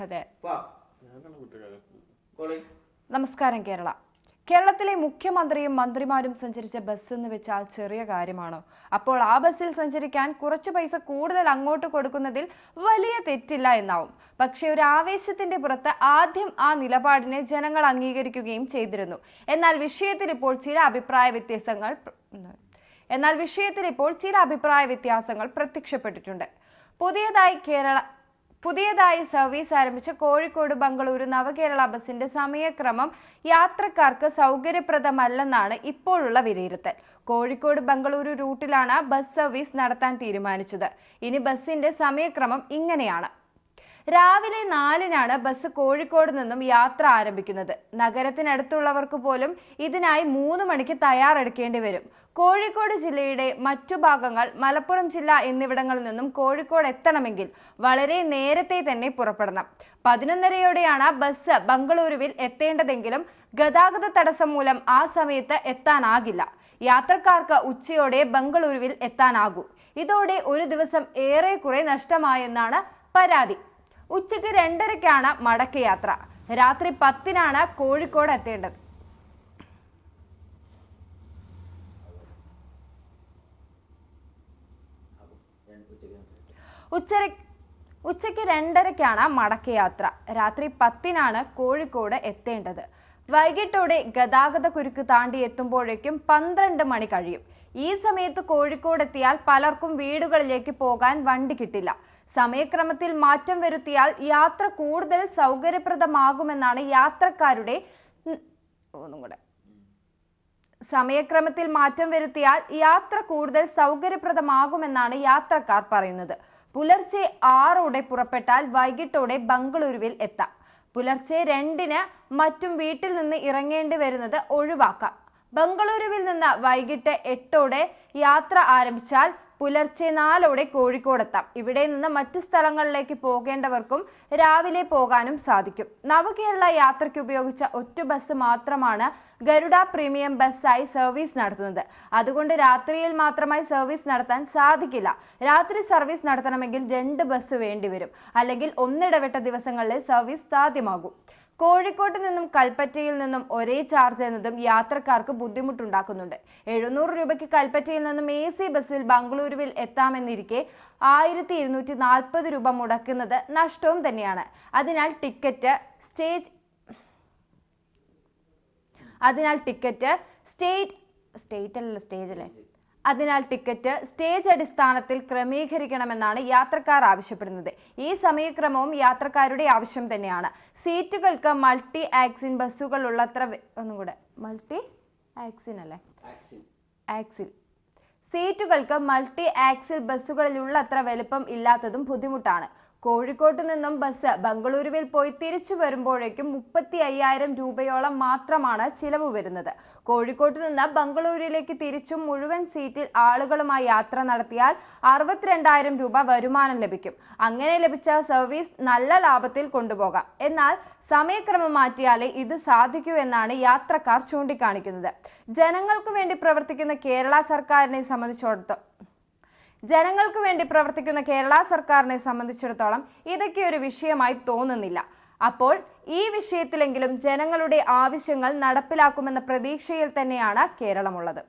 അതെ. വാ. കോളി നമസ്കാരം കേരള. കേരളത്തിലെ മുഖ്യമന്ത്രിയും മന്ത്രിമാരും സഞ്ചരിച്ച ബസ് എന്ന് വെച്ചാൽ ചെറിയ കാര്യമാണോ. അപ്പോൾ ആ ബസ്സിൽ സഞ്ചരിക്കാൻ കുറച്ച് പൈസ കൂടുതൽ അങ്ങോട്ട് കൊടുക്കുന്നതിൽ വലിയ തെറ്റില്ല എന്നാവും. പക്ഷെ ഒരു ആവേശത്തിന്റെ പുറത്ത് ആദ്യം ആ നിലപാടിനെ ജനങ്ങൾ അംഗീകരിക്കുകയും ചെയ്തിരുന്നു. എന്നാൽ വിഷയത്തിൽ ഇപ്പോൾ ചില അഭിപ്രായ വ്യത്യാസങ്ങൾ എന്നാൽ വിഷയത്തിൽ ഇപ്പോൾ ചില അഭിപ്രായ വ്യത്യാസങ്ങൾ പ്രത്യക്ഷപ്പെട്ടിട്ടുണ്ട്. പുതിയതായി കേരള പുതിയതായി സർവീസ് ആരംഭിച്ച കോഴിക്കോട് ബംഗളൂരു നവകേരള ബസിന്റെ സമയക്രമം യാത്രക്കാർക്ക് സൗകര്യപ്രദമല്ലെന്നാണ് ഇപ്പോഴുള്ള വിലയിരുത്തൽ. കോഴിക്കോട് ബംഗളൂരു റൂട്ടിലാണ് ബസ് സർവീസ് നടത്താൻ തീരുമാനിച്ചത്. ഇനി ബസിന്റെ സമയക്രമം ഇങ്ങനെയാണ്. രാവിലെ നാലിനാണ് ബസ് കോഴിക്കോട് നിന്നും യാത്ര ആരംഭിക്കുന്നത്. നഗരത്തിനടുത്തുള്ളവർക്ക് പോലും ഇതിനായി മൂന്ന് മണിക്ക് തയ്യാറെടുക്കേണ്ടി വരും. കോഴിക്കോട് ജില്ലയുടെ മറ്റു ഭാഗങ്ങൾ മലപ്പുറം ജില്ല എന്നിവിടങ്ങളിൽ നിന്നും കോഴിക്കോട് എത്തണമെങ്കിൽ വളരെ നേരത്തെ തന്നെ പുറപ്പെടണം. പതിനൊന്നരയോടെയാണ് ബസ് ബംഗളൂരുവിൽ എത്തേണ്ടതെങ്കിലും ഗതാഗത തടസ്സം മൂലം ആ സമയത്ത് എത്താനാകില്ല. യാത്രക്കാർക്ക് ഉച്ചയോടെ ബംഗളൂരുവിൽ എത്താനാകൂ. ഇതോടെ ഒരു ദിവസം ഏറെക്കുറെ നഷ്ടമായെന്നാണ് പരാതി. ഉച്ചയ്ക്ക് രണ്ടരയ്ക്കാണ് മടക്കയാത്ര. രാത്രി പത്തിനാണ് കോഴിക്കോട് എത്തേണ്ടത്. ഉച്ചര ഉച്ചയ്ക്ക് രണ്ടരയ്ക്കാണ് മടക്കയാത്ര. രാത്രി പത്തിനാണ് കോഴിക്കോട് എത്തേണ്ടത്. വൈകിട്ടോടെ ഗതാഗത കുരുക്ക് താണ്ടി എത്തുമ്പോഴേക്കും പന്ത്രണ്ട് മണി കഴിയും. ഈ സമയത്ത് കോഴിക്കോട് എത്തിയാൽ പലർക്കും വീടുകളിലേക്ക് പോകാൻ വണ്ടി കിട്ടില്ല. സമയക്രമത്തിൽ മാറ്റം വരുത്തിയാൽ യാത്ര കൂടുതൽ സൗകര്യപ്രദമാകുമെന്നാണ് യാത്രക്കാരുടെ സമയക്രമത്തിൽ മാറ്റം വരുത്തിയാൽ യാത്ര കൂടുതൽ സൗകര്യപ്രദമാകുമെന്നാണ് യാത്രക്കാർ പറയുന്നത്. പുലർച്ചെ ആറോടെ പുറപ്പെട്ടാൽ വൈകിട്ടോടെ ബംഗളൂരുവിൽ എത്താം. പുലർച്ചെ രണ്ടിന് മറ്റും വീട്ടിൽ നിന്ന് ഇറങ്ങേണ്ടി വരുന്നത് ഒഴിവാക്കാം. ബംഗളൂരുവിൽ നിന്ന് വൈകിട്ട് എട്ടോടെ യാത്ര ആരംഭിച്ചാൽ പുലർച്ചെ നാലോടെ കോഴിക്കോടെത്താം. ഇവിടെ നിന്ന് മറ്റു സ്ഥലങ്ങളിലേക്ക് പോകേണ്ടവർക്കും രാവിലെ പോകാനും സാധിക്കും. നവകേരള യാത്രയ്ക്ക് ഉപയോഗിച്ച ഒറ്റ ബസ് മാത്രമാണ് ഗരുഡ പ്രീമിയം ബസ്സായി സർവീസ് നടത്തുന്നത്. അതുകൊണ്ട് രാത്രിയിൽ മാത്രമായി സർവീസ് നടത്താൻ സാധിക്കില്ല. രാത്രി സർവീസ് നടത്തണമെങ്കിൽ രണ്ട് ബസ് വേണ്ടിവരും. അല്ലെങ്കിൽ ഒന്നിടവിട്ട ദിവസങ്ങളിലെ സർവീസ് സാധ്യമാകും. കോഴിക്കോട്ട് നിന്നും കൽപ്പറ്റയിൽ നിന്നും ഒരേ ചാർജ് എന്നതും യാത്രക്കാർക്ക് ബുദ്ധിമുട്ടുണ്ടാക്കുന്നുണ്ട്. എഴുന്നൂറ് രൂപയ്ക്ക് കൽപ്പറ്റയിൽ നിന്നും എ സി ബസ്സിൽ ബംഗളൂരുവിൽ എത്താമെന്നിരിക്കെ ആയിരത്തി ഇരുന്നൂറ്റി നാൽപ്പത് രൂപ മുടക്കുന്നത് നഷ്ടവും തന്നെയാണ്. അതിനാൽ ടിക്കറ്റ് സ്റ്റേജ് അതിനാൽ ടിക്കറ്റ് സ്റ്റേറ്റ് സ്റ്റേറ്റ് അല്ലല്ലോ സ്റ്റേജ് അല്ലേ? അതിനാൽ ടിക്കറ്റ് സ്റ്റേജ് അടിസ്ഥാനത്തിൽ ക്രമീകരിക്കണമെന്നാണ് യാത്രക്കാർ ആവശ്യപ്പെടുന്നത്. ഈ സമയക്രമവും യാത്രക്കാരുടെ ആവശ്യം തന്നെയാണ്. സീറ്റുകൾക്ക് മൾട്ടി ആക്സിൻ ബസ്സുകൾ ഉള്ളത്ര ഒന്നും കൂടെ മൾട്ടി ആക്സിൻ അല്ലേ? ആക്സിൽ സീറ്റുകൾക്ക് മൾട്ടി ആക്സിൽ ബസ്സുകളിലുള്ളത്ര വലുപ്പം ഇല്ലാത്തതും ബുദ്ധിമുട്ടാണ്. കോഴിക്കോട്ട് നിന്നും ബസ് ബംഗളൂരുവിൽ പോയി തിരിച്ചു വരുമ്പോഴേക്കും മുപ്പത്തി അയ്യായിരം രൂപയോളം മാത്രമാണ് ചിലവ് വരുന്നത്. കോഴിക്കോട്ട് നിന്ന് ബംഗളൂരുവിലേക്ക് തിരിച്ചും മുഴുവൻ സീറ്റിൽ ആളുകളുമായി യാത്ര നടത്തിയാൽ അറുപത്തിരണ്ടായിരം രൂപ വരുമാനം ലഭിക്കും. അങ്ങനെ ലഭിച്ച സർവീസ് നല്ല ലാഭത്തിൽ കൊണ്ടുപോകാം. എന്നാൽ സമയക്രമം മാറ്റിയാലേ ഇത് സാധിക്കൂ എന്നാണ് യാത്രക്കാർ ചൂണ്ടിക്കാണിക്കുന്നത്. ജനങ്ങൾക്ക് വേണ്ടി പ്രവർത്തിക്കുന്ന കേരള സർക്കാരിനെ സംബന്ധിച്ചിടത്തോളം ജനങ്ങൾക്ക് വേണ്ടി പ്രവർത്തിക്കുന്ന കേരള സർക്കാരിനെ സംബന്ധിച്ചിടത്തോളം ഇതൊക്കെ ഒരു വിഷയമായി തോന്നുന്നില്ല. അപ്പോൾ ഈ വിഷയത്തിലെങ്കിലും ജനങ്ങളുടെ ആവശ്യങ്ങൾ നടപ്പിലാക്കുമെന്ന പ്രതീക്ഷയിൽ തന്നെയാണ് കേരളമുള്ളത്.